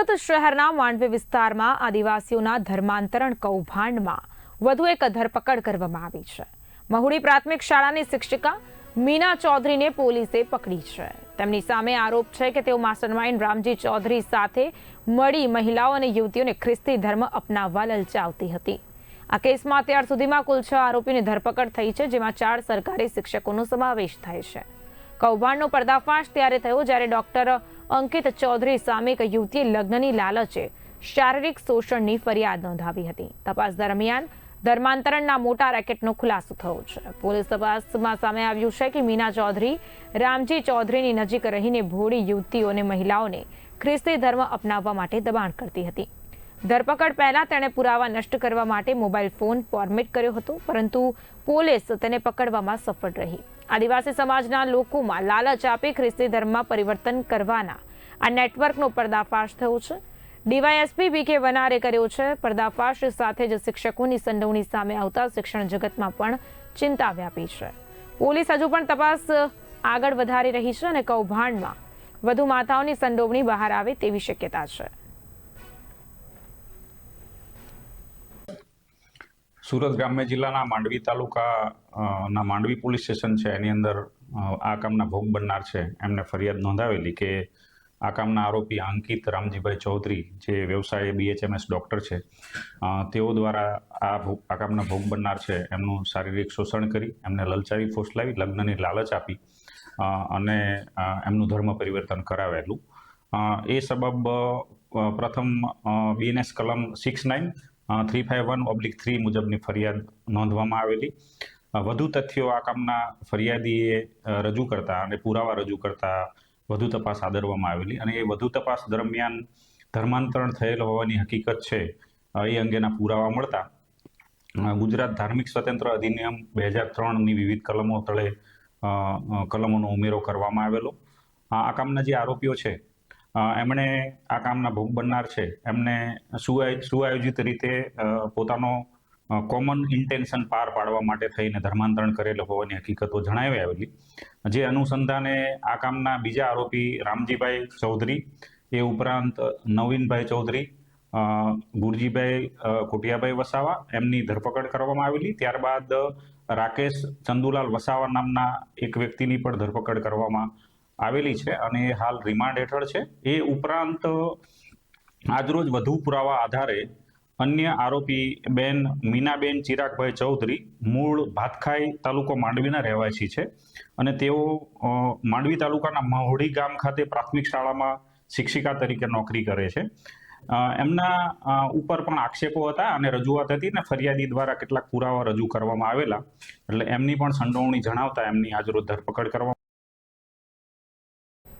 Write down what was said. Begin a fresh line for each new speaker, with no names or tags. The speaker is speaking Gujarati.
સુરત શહેરના માંડવી વિસ્તારમાં આદિવાસીઓના ધર્માંતરણ કૌભાંડમાં વધુ એક ધરપકડ કરવામાં આવી છે. મહુડી પ્રાથમિક શાળાની શિક્ષિકા મીના ચૌધરીને પોલીસે પકડી છે. તેમની સામે આરોપ છે કે તેઓ માસ્ટરમાઇન્ડ રામજી ચૌધરી સાથે મળી મહિલાઓ અને યુવતીઓને ખ્રિસ્તી ધર્મ અપનાવવા લલચાવતી હતી. આ કેસમાં અત્યાર સુધીમાં કુલ છ આરોપીની ધરપકડ થઈ છે, જેમાં ચાર સરકારી શિક્ષકોનો સમાવેશ થાય છે. કૌભાંડનો પર્દાફાશ ત્યારે થયો જ્યારે ડોક્ટર અંકિત ચૌધરી સામે એક યુવતીએ લગ્નની લાલચે શારીરિક શોષણની ફરિયાદ નોંધાવી હતી. તપાસ દરમિયાન ધર્માંતરણના મોટા રેકેટનો ખુલાસો થયો છે. પોલીસ તપાસમાં સામે આવ્યું છે કે મીના ચૌધરી, રામજી ચૌધરીની નજીક રહીને ભોળી યુવતીઓ અને મહિલાઓને ખ્રિસ્તી ધર્મ અપનાવવા માટે દબાણ કરતી હતી. ધરપકડ પહેલા તેણે પુરાવા નષ્ટ કરવા માટે મોબાઈલ ફોન ફોર્મેટ કર્યો હતો, પરંતુ પોલીસ તેને પકડવામાં સફળ રહી. આદિવાસી સમાજના લોકોમાં લાલચ આપી ખ્રિસ્તી ધર્મમાં પરિવર્તન કરવાના આ નેટવર્કનો પર્દાફાશ થયો છે. ડીવાયએસપી બી કે વનારે કર્યો છે. પર્દાફાશ સાથે જ શિક્ષકોની સંડોવણી સામે આવતા શિક્ષણ જગતમાં પણ ચિંતા વ્યાપી છે. પોલીસ હજુ પણ તપાસ આગળ વધારી રહી છે અને કૌભાંડમાં વધુ માતાઓની સંડોવણી બહાર આવે તેવી શક્યતા છે.
સુરત ગ્રામ્ય જિલ્લાના માંડવી તાલુકા ના માંડવી પોલીસ સ્ટેશન છે. એની અંદર આ કામના ભોગ બનનાર છે. એમને ફરિયાદ નોંધાવેલી કે આ કામના આરોપી અંકિત રામજીભાઈ ચૌધરી, જે વ્યવસાય બીએચએમએસ ડૉક્ટર છે તેઓ દ્વારા આ ભોગ આ કામના ભોગ બનનાર છે. એમનું શારીરિક શોષણ કરી, એમને લલચાવી, ફોસલાવી, લગ્નની લાલચ આપી અને એમનું ધર્મ પરિવર્તન કરાવેલું. એ સબબ પ્રથમ બીએનએસ કલમ six nine three five one oblique three મુજબની ફરિયાદ નોંધવામાં આવેલી. વધુ તથ્યો આ કામના ફરિયાદીએ રજૂ કરતા અને પુરાવા રજૂ કરતા વધુ તપાસ આદરવામાં આવેલી અને એ વધુ તપાસ દરમિયાન ધર્માંતરણ થયેલ હોવાની હકીકત છે. એ અંગેના પુરાવા મળતા ગુજરાત ધાર્મિક સ્વતંત્ર અધિનિયમ બે હજાર ત્રણની વિવિધ કલમો તળે કલમોનો ઉમેરો કરવામાં આવેલો. આ કામના જે આરોપીઓ છે એમણે આ કામના ભોગ બનનાર છે. એમને સુઆ- સુઆયોજિત રીતે પોતાનો કોમન ઇન્ટેન્શન પાર પાડવા માટે થઈને ધર્માંતરણ કરેલો હોવાની હકીકતો જણાવી આવેલી. જે અનુસંધાને આ કામના બીજા આરોપી રામજીભાઈ ચૌધરી, એ ઉપરાંત નવીનભાઈ ચૌધરી ગુરજીભાઈ કોટિયાભાઈ વસાવા, એમની ધરપકડ કરવામાં આવેલી. ત્યારબાદ રાકેશ ચંદુલાલ વસાવા નામના એક વ્યક્તિની પણ ધરપકડ કરવામાં આવેલી છે અને એ હાલ રિમાન્ડ હેઠળ છે. એ ઉપરાંત, આજરોજ વધુ પુરાવા આધારે અન્ય આરોપી બેન મીનાબેન ચિરાગભાઈ ચૌધરી મૂળ ભાતખાઈ તાલુકો માંડવીના રહેવાસી છે અને તેઓ માંડવી તાલુકાના મહોડી ગામ ખાતે પ્રાથમિક શાળામાં શિક્ષિકા તરીકે નોકરી કરે છે. એમના ઉપર પણ આક્ષેપો હતા અને રજૂઆત હતી ને ફરિયાદી દ્વારા કેટલાક પુરાવા રજૂ કરવામાં આવેલા. એટલે એમની પણ સંડોવણી જણાવતા એમની આજરોજ ધરપકડ કરવામાં